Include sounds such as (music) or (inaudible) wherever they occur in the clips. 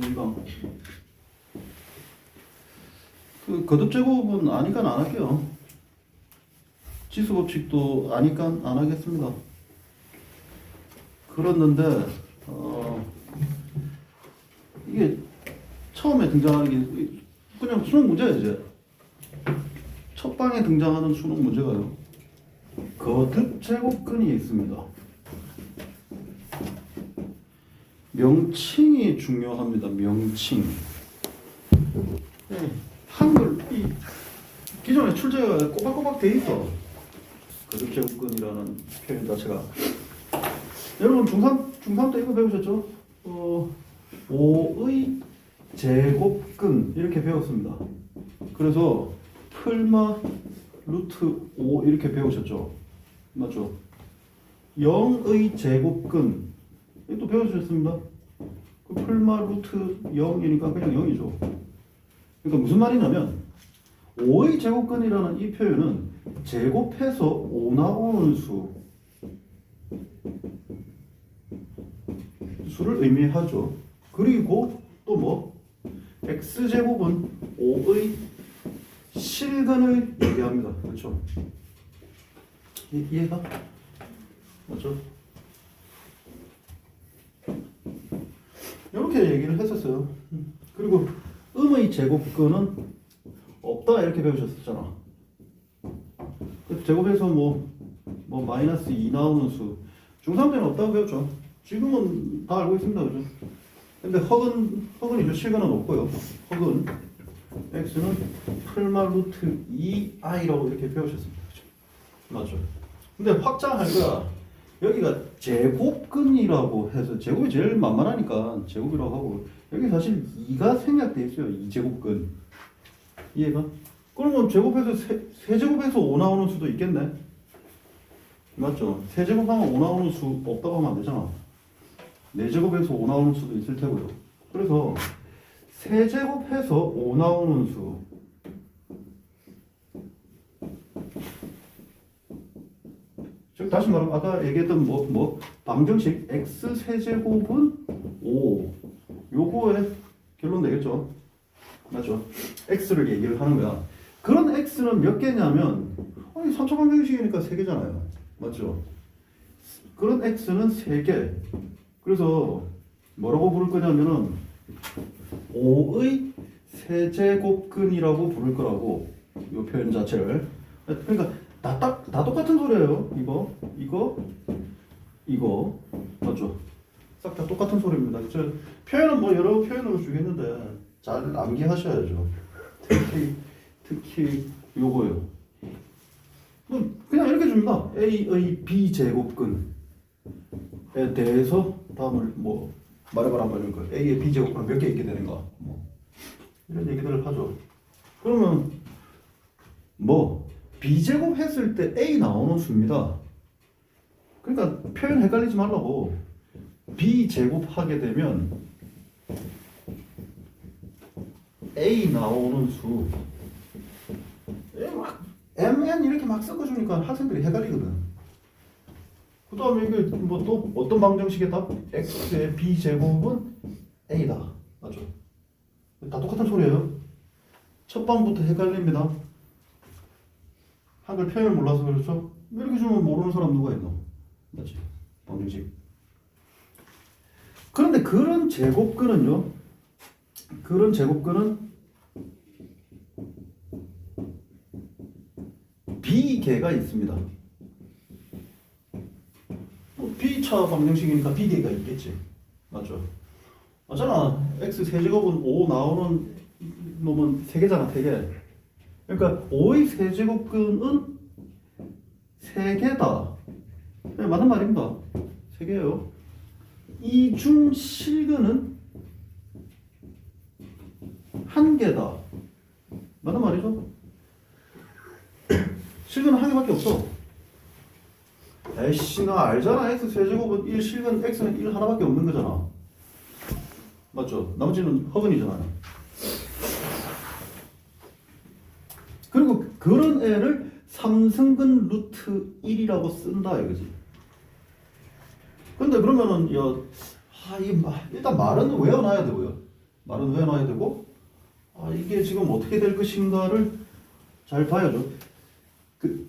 우리가 그 거듭 제곱은 아니까 안 할게요. 지수 법칙도 아니까 안 하겠습니다. 그랬는데 어, 이게 처음에 등장하는 게 그냥 수능 문제야 이제 첫 방에 등장하는 수능 문제가요. 거듭 제곱근이 있습니다. 명칭이 중요합니다. 명칭. 네, 한글 이 기존에 출제가 꼬박꼬박 돼 있어. 거듭 제곱근이라는 표현 자체가 여러분 중3 중3 때 이거 배우셨죠? 어, 5의 제곱근 이렇게 배웠습니다. 그래서 풀마 루트 5 이렇게 배우셨죠? 맞죠? 0의 제곱근 이것도 배워주셨습니다. 그 풀마 루트 0이니까 그냥 0이죠. 그러니까 무슨 말이냐면 5의 제곱근이라는 이 표현은 제곱해서 5 나오는 수 수를 의미하죠. 그리고 또 뭐? x제곱은 5의 실근을 얘기합니다. 그렇죠? 이, 이해가? 맞죠? 이렇게 얘기를 했었어요. 그리고 음의 제곱근은 없다 이렇게 배우셨었잖아. 그 제곱해서 뭐, 뭐 마이너스 2 나오는 수 중3 때는 없다고 배웠죠. 지금은 다 알고 있습니다. 그죠? 근데 허근, 허근이죠. 실근은 없고요. 허근 x는 풀마 루트 2i라고 이렇게 배우셨습니다. 그죠? 맞죠? 근데 확장할 거야. 여기가 제곱근이라고 해서 제곱이 제일 만만하니까 제곱이라고 하고 여기 사실 2가 생략돼 있어요. 2제곱근. 이해가? 그러면 제곱해서 세, 세제곱해서 5 나오는 수도 있겠네. 맞죠? 세제곱하면 5 나오는 수 없다고 하면 안 되잖아. 4제곱해서 5 나오는 수도 있을 테고요. 그래서 세제곱해서 5 나오는 수 다시 말하면 아까 얘기했던 뭐, 뭐 방정식 x 세제곱은 5 요거의 결론 되겠죠? 맞죠? X를 얘기를 하는 거야. 그런 x는 몇 개냐면 아니 3차 방정식이니까 3개잖아요. 맞죠? 그런 x는 3개. 그래서 뭐라고 부를 거냐면은 5의 세제곱근이라고 부를 거라고 이 표현 자체를. 그러니까 다, 딱, 다 똑같은 소리예요. 이거, 이거, 이거. 맞죠? 싹 다 똑같은 소리입니다. 저 표현은 뭐 여러 표현을 주겠는데 잘 암기하셔야죠. 특히, 특히 요거요. 그럼 그냥 이렇게 줍니다. A의 B제곱근에 대해서 다음을 뭐 말해봐라 거. A의 B제곱근 몇개 있게 되는가. 뭐 이런 얘기들을 하죠. 그러면 뭐 B제곱 했을 때 A 나오는 수입니다. 그러니까 표현 헷갈리지 말라고 B제곱 하게 되면 A 나오는 수 에, 막 MN 이렇게 막 섞어주니까 학생들이 헷갈리거든. 그 다음에 이게 뭐 또 어떤 방정식의 답? X의 B제곱은 A다. 맞죠? 다 똑같은 소리예요. 첫 방부터 헷갈립니다. 한글 표현을 몰라서 그렇죠? 이렇게 주면 모르는 사람 누가 있노? 맞지? 방정식. 그런데 그런 제곱근은요, 그런 제곱근은 B개가 있습니다. 뭐 B차 방정식이니까 B개가 있겠지. 맞죠? 맞잖아. X 세제곱은 5 나오는 놈은 3개잖아, 3개. 그러니까 5의 세제곱근은 3개다. 네, 맞는 말입니다. 3개예요. 이중 실근은 1개다. 맞는 말이죠? (coughs) 실근은 한 개밖에 없어. 에이씨, 나 알잖아. x 세제곱은 1, 실근 x는 1 하나밖에 없는 거잖아. 맞죠? 나머지는 허근이잖아요. 그런 애를 삼승근 루트 1이라고 쓴다 이거지. 근데 그러면은 야, 아, 이 마- 일단 말은 외워놔야 되고요. 말은 해놔야 되고 아, 이게 지금 어떻게 될 것인가를 잘 봐야죠. 그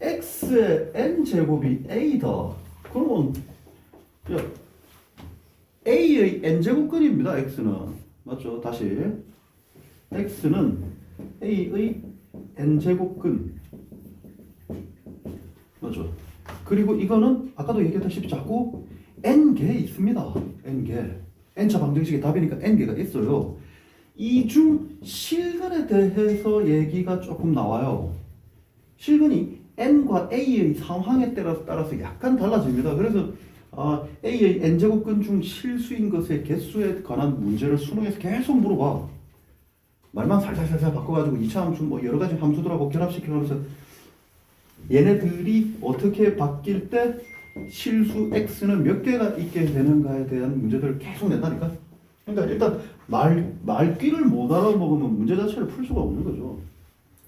x의 n 제곱이 a다. 그러면 야, a의 n 제곱근입니다. x는 맞죠? 다시 x는 a의 n 제곱근 맞죠? 그리고 이거는 아까도 얘기했다시피 자꾸 n 개 있습니다. n 개 n차 방정식의 답이니까 n 개가 있어요. 이 중 실근에 대해서 얘기가 조금 나와요. 실근이 n과 a의 상황에 따라서, 따라서 약간 달라집니다. 그래서 아, a의 n 제곱근 중 실수인 것의 개수에 관한 문제를 수능에서 계속 물어봐. 말만 살살살살 바꿔가지고 이차 함수 뭐 여러 가지 함수들하고 결합시키면서 얘네들이 어떻게 바뀔 때 실수 x는 몇 개가 있게 되는가에 대한 문제들을 계속 낸다니까. 그러니까 일단 말 말귀를 못 알아먹으면 문제 자체를 풀 수가 없는 거죠.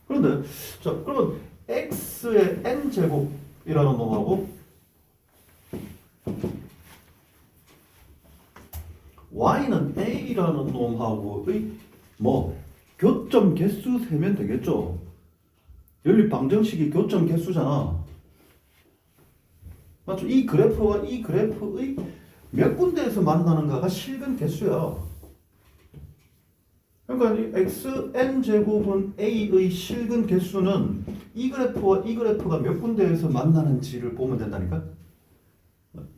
그런데 자 그러면 x의 n 제곱이라는 놈하고 y는 a라는 놈하고의 뭐 교점 개수 세면 되겠죠. 연립 방정식이 교점 개수잖아. 맞죠? 이 그래프와 이 그래프의 몇 군데에서 만나는가가 실근 개수야. 그러니까 이 xn 제곱은 a의 실근 개수는 이 그래프와 이 그래프가 몇 군데에서 만나는지를 보면 된다니까.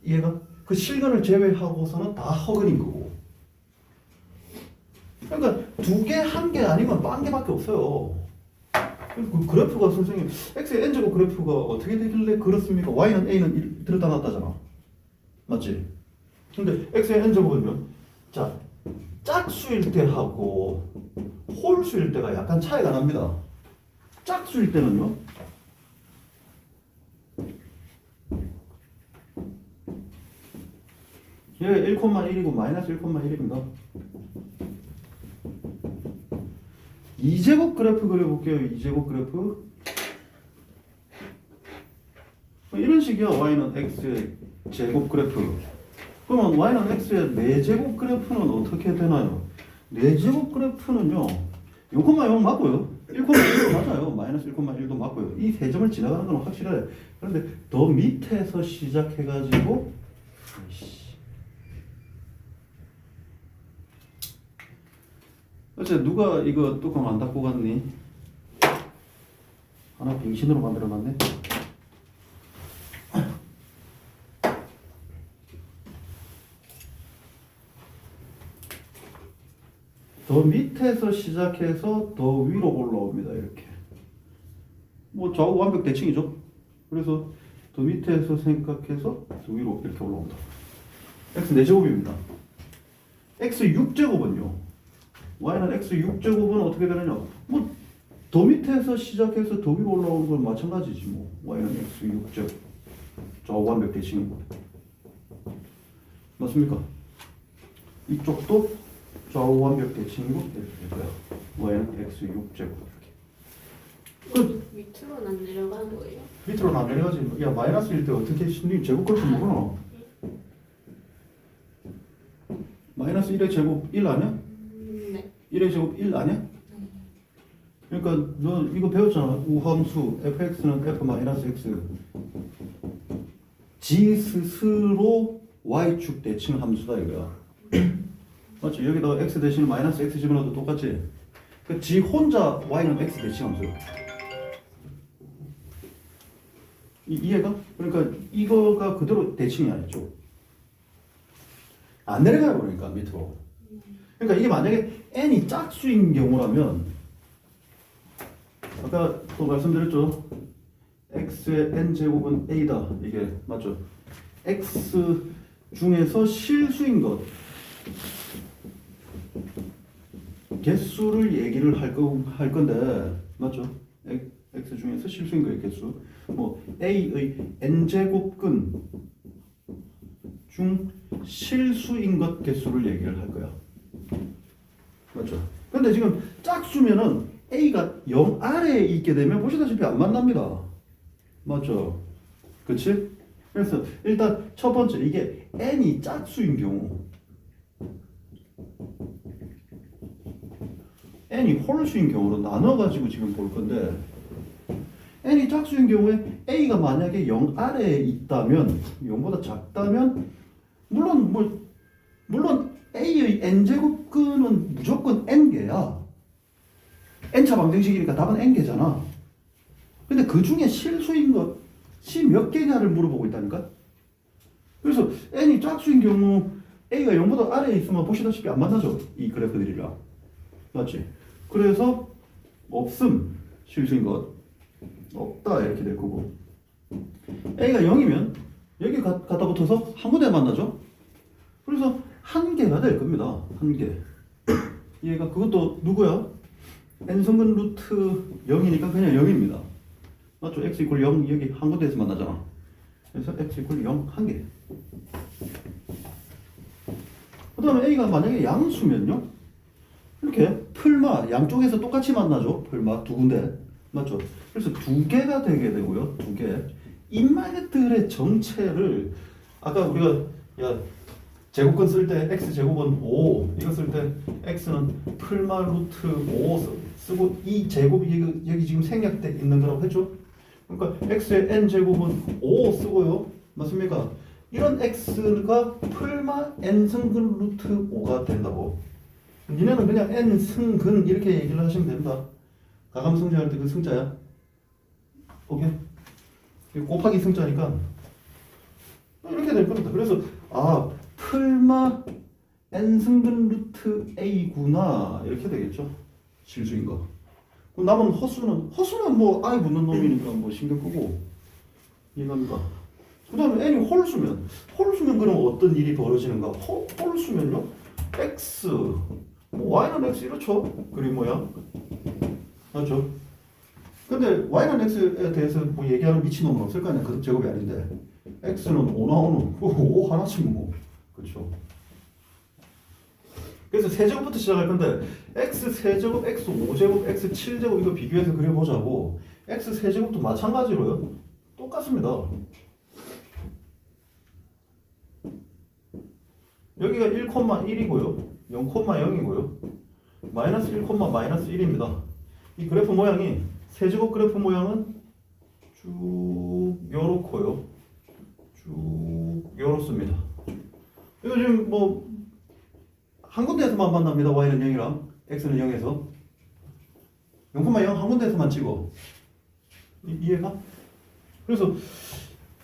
이해가? 그 실근을 제외하고서는 다 허근인 거고. 그러니까 두 개, 한 개 아니면 만 개밖에 없어요. 그 그래프가 선생님 x의 n 제곱 그래프가 어떻게 되길래 그렇습니까? y는 a는 일- 들었다 놨다잖아. 맞지? 근데 x의 n 제곱은요. 자, 짝수일 때하고 홀수일 때가 약간 차이가 납니다. 짝수일 때는요. 얘가 1,1이고 마이너스 1,1입니다. 2제곱 그래프 그려볼게요. 2제곱 그래프. 이런 식이야. y는 x의 제곱 그래프. 그러면 y는 x의 4제곱 그래프는 어떻게 되나요? 4제곱 그래프는요. 0,0 맞고요. 1,1도 맞아요. 마이너스 1,1도 맞고요. 이 세 점을 지나가는 건 확실해. 그런데 더 밑에서 시작해가지고 아이씨. 어째 누가 이거 뚜껑 안 닫고 갔니? 하나 빙신으로 만들어놨네. (clears throat) 더 밑에서 시작해서 더 위로 올라옵니다. 이렇게. 뭐 좌우 완벽 대칭이죠. 그래서 더 밑에서 생각해서 더 위로 이렇게 올라온다. x 4제곱입니다. x 6제곱은요. Y는 x 6제곱은 어떻게 되느냐? 뭐 더 밑에서 시작해서 더 위로 올라오는 건 마찬가지지 뭐. y는 x 6제곱. 좌우 완벽 대칭이고. 맞습니까? 이쪽도 좌우 완벽 대칭이고 이렇게 될 거야. y는 x 6제곱 이렇게. 밑으로는 안 내려가는 거예요? 밑으로는 안 내려가지. 야 마이너스일 때 어떻게 신님 제곱 그렇게 먹어? 마이너스 1의 제곱 1 아니야? 음, 네. 1의 제곱 1 아니야? 그러니까 너 이거 배웠잖아. 우함수 fx는 f 마이너스 x. g 스스로 y축 대칭 함수다 이거야. (clears throat) 맞죠? 여기다 x 대신 마이너스 x 집어넣어도 똑같지? 그 g 혼자 y는 x 대칭 함수. 이, 이해가? 그러니까 이거가 그대로 대칭이 아니죠. 안 내려가요 그러니까 밑으로. 그러니까 이게 만약에 n이 짝수인 경우라면 아까 또 말씀드렸죠. x의 n 제곱은 a다. 이게 맞죠? x 중에서 실수인 것 개수를 얘기를 할, 거, 할 건데 맞죠? X- 중에서 실수인 거의 개수. 뭐 a의 n 제곱근 중 실수인 것 개수를 얘기를 할 거야. 맞죠? 근데 지금 짝수면은 a가 0 아래에 있게 되면 보시다시피 안 만납니다. 맞죠? 그치? 그래서 일단 첫 번째 이게 n이 짝수인 경우 n이 홀수인 경우로 나눠가지고 지금 볼 건데 n이 짝수인 경우에 a가 만약에 0 아래에 있다면 0보다 작다면 물론 뭐 물론 a의 n 제곱근은 무조건 n 개야. n차 방정식이니까 답은 n 개잖아. 근데 그 중에 실수인 것이 몇 개냐를 물어보고 있다니까. 그래서 n이 짝수인 경우 a가 0보다 아래에 있으면 보시다시피 안 만나죠. 이 그래프들이랑. 맞지? 그래서 없음 실수인 것 없다 이렇게 될 거고 a가 0이면 여기 가, 갖다 붙어서 한 군데 만나죠. 그래서 한 개가 될 겁니다. 한 개. (clears throat) 얘가 그것도 누구야? n성분 루트 0이니까 그냥 0입니다. 맞죠? x 이퀄 0 여기 한 군데에서 만나잖아. 그래서 x 이퀄 0한 개. 그 다음에 a가 만약에 양수면요? 이렇게 풀마 양쪽에서 똑같이 만나죠. 풀마 두 군데. 맞죠? 그래서 두 개가 되게 되고요. 두 개. 인마이너트의 정체를 아까 우리가 야 제곱근 쓸 때 x 제곱은 5 이거 쓸 때 x는 풀마 루트 5 쓰- 쓰고 이 제곱이 여기, 여기 지금 생략돼 있는 거라고 했죠. 그러니까 x의 n 제곱은 5 쓰고요. 맞습니까? 이런 x가 풀마 n 승근 루트 5가 된다고. 니네는 그냥 n 승근 이렇게 얘기를 하시면 됩니다. 가감 승자할 때 그 승자야. 오케이? 곱하기 승자니까 이렇게 될 겁니다. 그래서 아 풀마 n 승근 루트 a구나 이렇게 되겠죠. 실수인 거. 그럼 남은 허수는 허수는 뭐 아예 붙는 놈이니까 뭐 신경 끄고 이해갑니까? 그다음에 n이 홀수면 홀수면 그럼 어떤 일이 벌어지는가? 홀, 홀수면요 x 뭐 y는 x 이렇죠 그림 모양 맞죠? 근데 y는 x에 대해서 뭐 얘기하는 미친놈은 없을 거 아니야 그 제곱이 아닌데 x는 5 나오는 5 (laughs) 하나씩 뭐 그렇죠? 그래서 세제곱부터 시작할 건데 x 세제곱, x 5제곱, x 7제곱 이거 비교해서 그려보자고. X 세제곱도 마찬가지로요. 똑같습니다. 여기가 1,1이고요. 0,0이고요. 마이너스 1, 마이너스 1입니다. 이 그래프 모양이 세제곱 그래프 모양은 쭉 요렇고요. 쭉 요렇습니다 이거 지금 뭐 한 군데에서만 만납니다. y는 0이랑 x는 0에서 0,0 한 군데에서만 찍어 이, 이해가? 그래서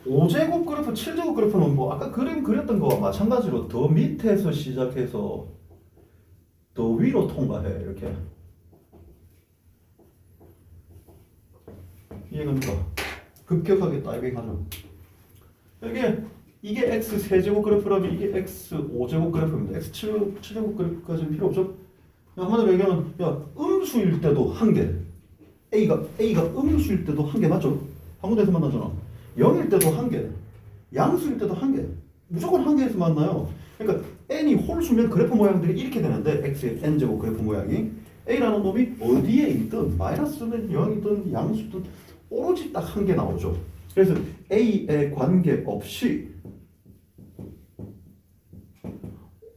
5제곱 그래프, 7제곱 그래프는 뭐 아까 그림 그렸던 거와 마찬가지로 더 밑에서 시작해서 더 위로 통과해 이렇게 이해갑니까? 급격하게 다이빙하죠. 이게 이게 x 세제곱 그래프라면 이게 x 5제곱 그래프입니다. x 7제곱, 7제곱 그래프까지는 필요 없죠? 야, 한마디로 얘기하면 야 음수일 때도 한 개. a가 a가 음수일 때도 한 개 맞죠? 한 군데에서 만나잖아. 0일 때도 한 개. 양수일 때도 한 개. 무조건 한 개에서 만나요. 그러니까 n이 홀수면 그래프 모양들이 이렇게 되는데 x의 n 제곱 그래프 모양이 a라는 놈이 어디에 있든 마이너스는 0이든 양수든 오로지 딱 한 개 나오죠. 그래서 a에 관계 없이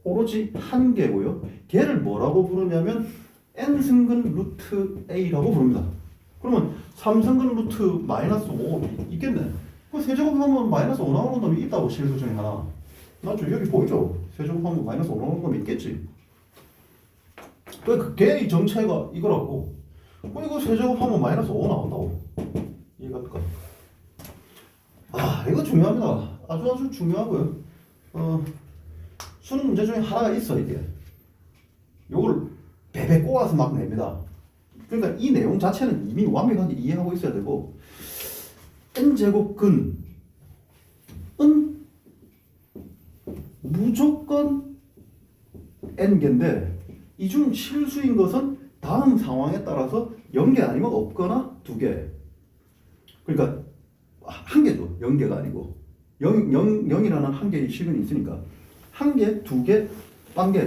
오로지 한 개고요. 걔를 뭐라고 부르냐면 n 승근 루트 a라고 부릅니다. 그러면 3승근 루트 마이너스 5 있겠네. 그 세제곱하면 마이너스 5 나오는 놈이 있다고 실수 중에 하나. 맞죠? 여기 보이죠? 세제곱하면 마이너스 5 나오는 놈이 있겠지. 그 걔의 정체가 이거라고. 그 이거 세제곱하면 마이너스 5 나온다고. 이해갑니까? 아 이거 중요합니다. 아주 아주 중요하고요. 어, 수능 문제 중에 하나가 있어 이게. 요걸 베베 꼬아서 막 냅니다. 그러니까 이 내용 자체는 이미 완벽하게 이해하고 있어야 되고 n 제곱근 은 무조건 n 개인데 이 중 실수인 것은 다음 상황에 따라서 0개 아니면 없거나 2개. 그러니까 한 개죠. 0개가 아니고 0, 0, 0이라는 한 개의 식은 있으니까 한 개, 두 개, 딴 개.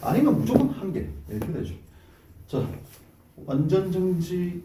아니면 무조건 한 개. 이렇게 되죠. 자, 완전 정지